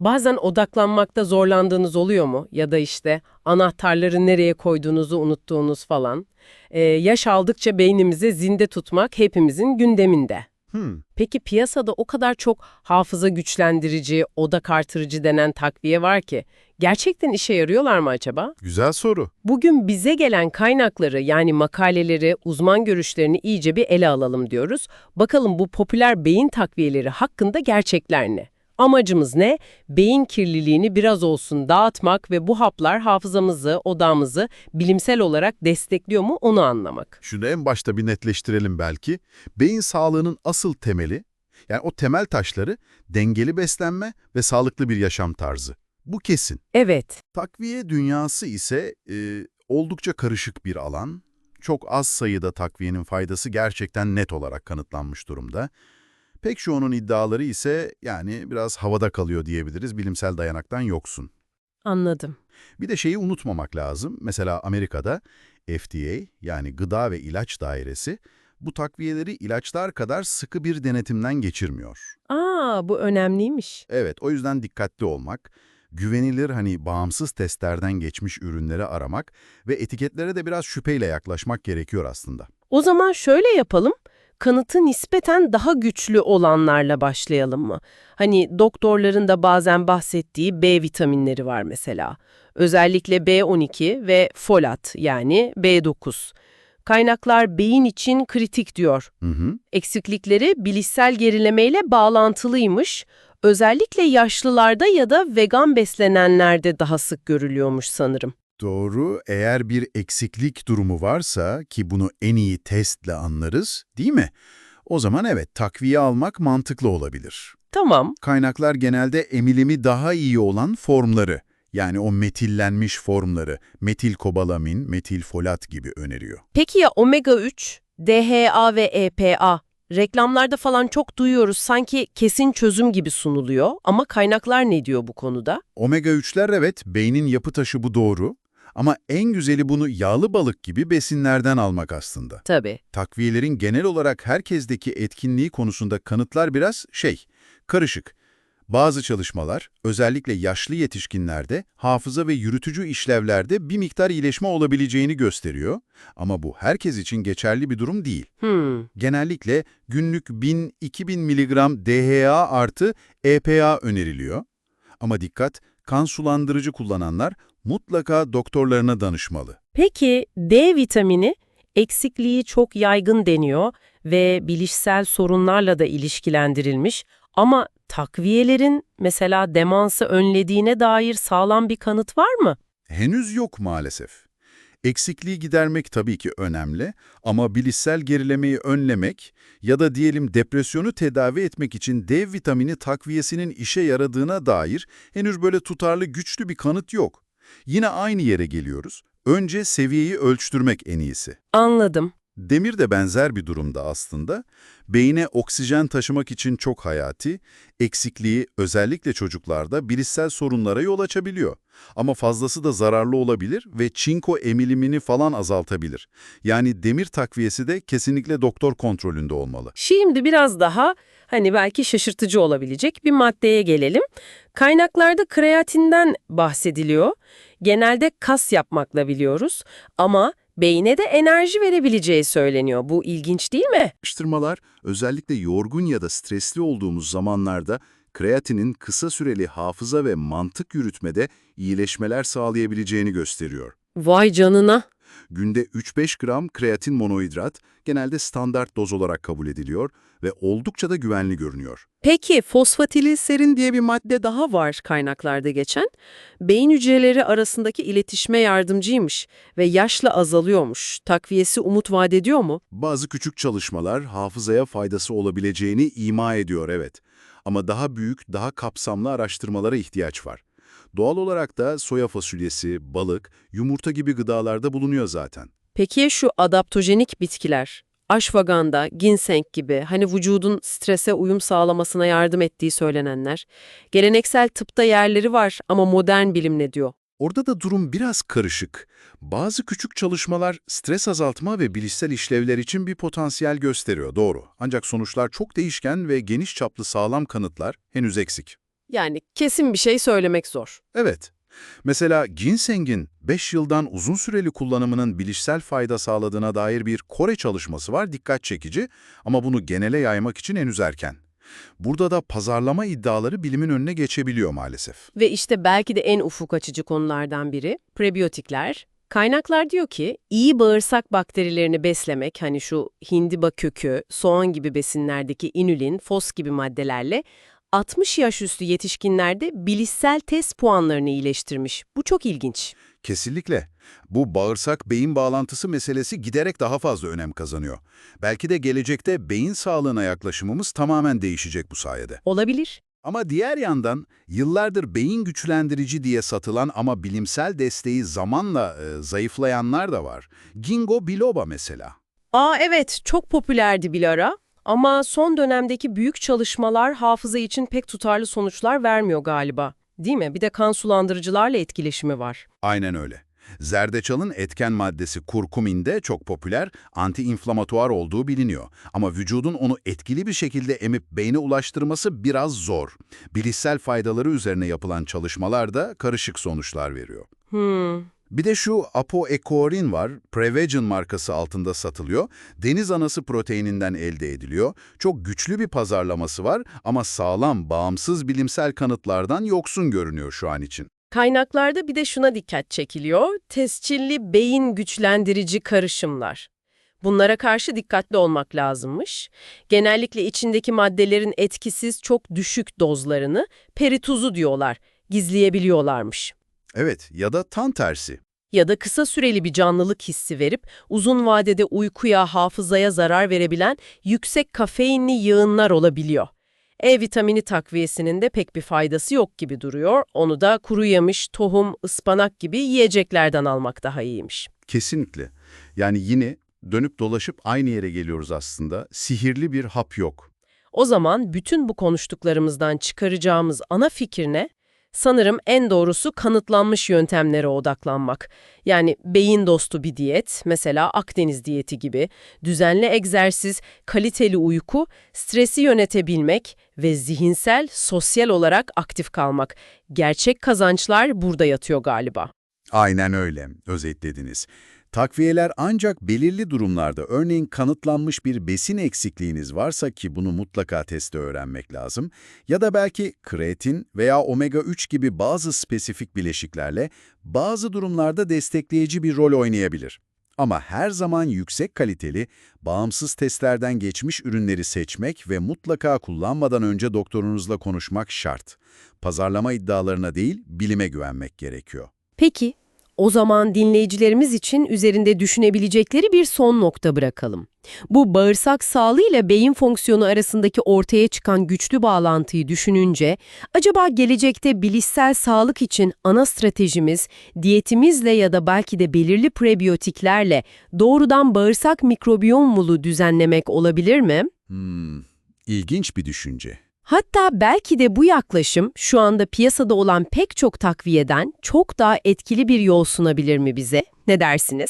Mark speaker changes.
Speaker 1: Bazen odaklanmakta zorlandığınız oluyor mu? Ya da işte anahtarları nereye koyduğunuzu unuttuğunuz falan. Ee, yaş aldıkça beynimizi zinde tutmak hepimizin gündeminde.
Speaker 2: Hmm.
Speaker 1: Peki piyasada o kadar çok hafıza güçlendirici, odak artırıcı denen takviye var ki gerçekten işe yarıyorlar mı acaba?
Speaker 2: Güzel soru.
Speaker 1: Bugün bize gelen kaynakları yani makaleleri, uzman görüşlerini iyice bir ele alalım diyoruz. Bakalım bu popüler beyin takviyeleri hakkında gerçekler ne? Amacımız ne? Beyin kirliliğini biraz olsun dağıtmak ve bu haplar hafızamızı, odağımızı bilimsel olarak destekliyor mu onu anlamak.
Speaker 2: Şunu en başta bir netleştirelim belki. Beyin sağlığının asıl temeli, yani o temel taşları dengeli beslenme ve sağlıklı bir yaşam tarzı. Bu kesin.
Speaker 1: Evet,
Speaker 2: Takviye dünyası ise e, oldukça karışık bir alan. Çok az sayıda takviyenin faydası gerçekten net olarak kanıtlanmış durumda. Pek çoğunun iddiaları ise yani biraz havada kalıyor diyebiliriz, bilimsel dayanaktan yoksun.
Speaker 1: anladım.
Speaker 2: Bir de şeyi unutmamak lazım. Mesela Amerika'da FDA yani Gıda ve İlaç Dairesi bu takviyeleri ilaçlar kadar sıkı bir denetimden geçirmiyor.
Speaker 1: Aa, bu önemliymiş.
Speaker 2: Evet, o yüzden dikkatli olmak, güvenilir hani bağımsız testlerden geçmiş ürünleri aramak ve etiketlere de biraz şüpheyle yaklaşmak gerekiyor aslında.
Speaker 1: O zaman şöyle yapalım. Kanıtı nispeten daha güçlü olanlarla başlayalım mı? Hani doktorların da bazen bahsettiği B vitaminleri var mesela. Özellikle B12 ve folat yani B9. Kaynaklar beyin için kritik diyor.
Speaker 2: Hı hı.
Speaker 1: Eksiklikleri bilişsel gerilemeyle bağlantılıymış. Özellikle yaşlılarda ya da vegan beslenenlerde daha sık görülüyormuş sanırım.
Speaker 2: Doğru, eğer bir eksiklik durumu varsa ki bunu en iyi testle anlarız, değil mi? O zaman evet, takviye almak mantıklı olabilir.
Speaker 1: Tamam,
Speaker 2: Kaynaklar genelde emilimi daha iyi olan formları, yani o metillenmiş formları, metilkobalamin, metilfolat gibi öneriyor.
Speaker 1: Peki ya omega 3, DHA ve EPA? Reklamlarda falan çok duyuyoruz sanki kesin çözüm gibi sunuluyor ama kaynaklar ne diyor bu konuda?
Speaker 2: Omega-3'ler evet, beynin yapı taşı bu doğru. Ama en güzeli bunu yağlı balık gibi besinlerden almak aslında.
Speaker 1: Tabii.
Speaker 2: Takviyelerin genel olarak herkesteki etkinliği konusunda kanıtlar biraz şey, karışık. Bazı çalışmalar, özellikle yaşlı yetişkinlerde, hafıza ve yürütücü işlevlerde bir miktar iyileşme olabileceğini gösteriyor. Ama bu herkes için geçerli bir durum değil.
Speaker 1: Hmm.
Speaker 2: Genellikle günlük 1000-2000 mg DHA artı EPA öneriliyor. Ama dikkat, kan sulandırıcı kullananlar mutlaka doktorlarına danışmalı.
Speaker 1: Peki D vitamini eksikliği çok yaygın deniyor ve bilişsel sorunlarla da ilişkilendirilmiş ama takviyelerin mesela demansı önlediğine dair sağlam bir kanıt var mı?
Speaker 2: Henüz yok maalesef. Eksikliği gidermek tabii ki önemli ama bilişsel gerilemeyi önlemek ya da diyelim depresyonu tedavi etmek için D vitamini takviyesinin işe yaradığına dair henüz böyle tutarlı güçlü bir kanıt yok. Yine aynı yere geliyoruz. Önce seviyeyi ölçtürmek en iyisi.
Speaker 1: Anladım.
Speaker 2: Demir de benzer bir durumda aslında. Beyine oksijen taşımak için çok hayati, eksikliği özellikle çocuklarda bilişsel sorunlara yol açabiliyor. Ama fazlası da zararlı olabilir ve çinko emilimini falan azaltabilir. Yani demir takviyesi de kesinlikle doktor kontrolünde olmalı.
Speaker 1: Şimdi biraz daha hani belki şaşırtıcı olabilecek bir maddeye gelelim. Kaynaklarda kreatinden bahsediliyor. Genelde kas yapmakla biliyoruz ama beyne de enerji verebileceği söyleniyor. Bu ilginç değil mi?
Speaker 2: Araştırmalar özellikle yorgun ya da stresli olduğumuz zamanlarda kreatinin kısa süreli hafıza ve mantık yürütmede iyileşmeler sağlayabileceğini gösteriyor.
Speaker 1: Vay canına.
Speaker 2: Günde 3-5 gram kreatin monohidrat genelde standart doz olarak kabul ediliyor ve oldukça da güvenli görünüyor.
Speaker 1: Peki fosfatilserin diye bir madde daha var kaynaklarda geçen. Beyin hücreleri arasındaki iletişime yardımcıymış ve yaşla azalıyormuş. Takviyesi umut vaat ediyor mu?
Speaker 2: Bazı küçük çalışmalar hafızaya faydası olabileceğini ima ediyor evet. Ama daha büyük, daha kapsamlı araştırmalara ihtiyaç var. Doğal olarak da soya fasulyesi, balık, yumurta gibi gıdalarda bulunuyor zaten.
Speaker 1: Peki şu adaptojenik bitkiler? Ashwagandha, ginseng gibi hani vücudun strese uyum sağlamasına yardım ettiği söylenenler. Geleneksel tıpta yerleri var ama modern bilim ne diyor?
Speaker 2: Orada da durum biraz karışık. Bazı küçük çalışmalar stres azaltma ve bilişsel işlevler için bir potansiyel gösteriyor, doğru. Ancak sonuçlar çok değişken ve geniş çaplı sağlam kanıtlar henüz eksik.
Speaker 1: Yani kesin bir şey söylemek zor.
Speaker 2: Evet. Mesela ginsengin 5 yıldan uzun süreli kullanımının bilişsel fayda sağladığına dair bir Kore çalışması var, dikkat çekici ama bunu genele yaymak için henüz erken. Burada da pazarlama iddiaları bilimin önüne geçebiliyor maalesef.
Speaker 1: Ve işte belki de en ufuk açıcı konulardan biri prebiyotikler. Kaynaklar diyor ki iyi bağırsak bakterilerini beslemek hani şu hindiba kökü, soğan gibi besinlerdeki inülin, fos gibi maddelerle 60 yaş üstü yetişkinlerde bilişsel test puanlarını iyileştirmiş. Bu çok ilginç.
Speaker 2: Kesinlikle. Bu bağırsak-beyin bağlantısı meselesi giderek daha fazla önem kazanıyor. Belki de gelecekte beyin sağlığına yaklaşımımız tamamen değişecek bu sayede.
Speaker 1: Olabilir.
Speaker 2: Ama diğer yandan yıllardır beyin güçlendirici diye satılan ama bilimsel desteği zamanla e, zayıflayanlar da var. Ginkgo biloba mesela.
Speaker 1: Aa evet, çok popülerdi bir ara. Ama son dönemdeki büyük çalışmalar hafıza için pek tutarlı sonuçlar vermiyor galiba. Değil mi? Bir de kan sulandırıcılarla etkileşimi var.
Speaker 2: Aynen öyle. Zerdeçalın etken maddesi kurkumin de çok popüler, antiinflamatuar olduğu biliniyor. Ama vücudun onu etkili bir şekilde emip beyne ulaştırması biraz zor. Bilişsel faydaları üzerine yapılan çalışmalar da karışık sonuçlar veriyor.
Speaker 1: Hmm.
Speaker 2: Bir de şu apoekorin var, Prevagen markası altında satılıyor. Deniz anası proteininden elde ediliyor. Çok güçlü bir pazarlaması var ama sağlam, bağımsız bilimsel kanıtlardan yoksun görünüyor şu an için.
Speaker 1: Kaynaklarda bir de şuna dikkat çekiliyor. Tescilli beyin güçlendirici karışımlar. Bunlara karşı dikkatli olmak lazımmış. Genellikle içindeki maddelerin etkisiz çok düşük dozlarını perituzu diyorlar, gizleyebiliyorlarmış.
Speaker 2: Evet ya da tam tersi.
Speaker 1: Ya da kısa süreli bir canlılık hissi verip uzun vadede uykuya, hafızaya zarar verebilen yüksek kafeinli yığınlar olabiliyor. E vitamini takviyesinin de pek bir faydası yok gibi duruyor. Onu da kuru yemiş, tohum, ıspanak gibi yiyeceklerden almak daha iyiymiş.
Speaker 2: Kesinlikle. Yani yine dönüp dolaşıp aynı yere geliyoruz aslında. Sihirli bir hap yok.
Speaker 1: O zaman bütün bu konuştuklarımızdan çıkaracağımız ana fikir ne? Sanırım en doğrusu kanıtlanmış yöntemlere odaklanmak. Yani beyin dostu bir diyet, mesela Akdeniz diyeti gibi, düzenli egzersiz, kaliteli uyku, stresi yönetebilmek ve zihinsel, sosyal olarak aktif kalmak. Gerçek kazançlar burada yatıyor galiba.
Speaker 2: Aynen öyle, özetlediniz. Takviyeler ancak belirli durumlarda, örneğin kanıtlanmış bir besin eksikliğiniz varsa ki bunu mutlaka teste öğrenmek lazım, ya da belki kreatin veya omega-3 gibi bazı spesifik bileşiklerle bazı durumlarda destekleyici bir rol oynayabilir. Ama her zaman yüksek kaliteli, bağımsız testlerden geçmiş ürünleri seçmek ve mutlaka kullanmadan önce doktorunuzla konuşmak şart. Pazarlama iddialarına değil, bilime güvenmek gerekiyor.
Speaker 1: Peki, o zaman dinleyicilerimiz için üzerinde düşünebilecekleri bir son nokta bırakalım. Bu bağırsak sağlığı ile beyin fonksiyonu arasındaki ortaya çıkan güçlü bağlantıyı düşününce, acaba gelecekte bilişsel sağlık için ana stratejimiz, diyetimizle ya da belki de belirli prebiyotiklerle doğrudan bağırsak mikrobiyomunu düzenlemek olabilir mi?
Speaker 2: Hmm, ilginç bir düşünce.
Speaker 1: Hatta belki de bu yaklaşım şu anda piyasada olan pek çok takviyeden çok daha etkili bir yol sunabilir mi bize? Ne dersiniz?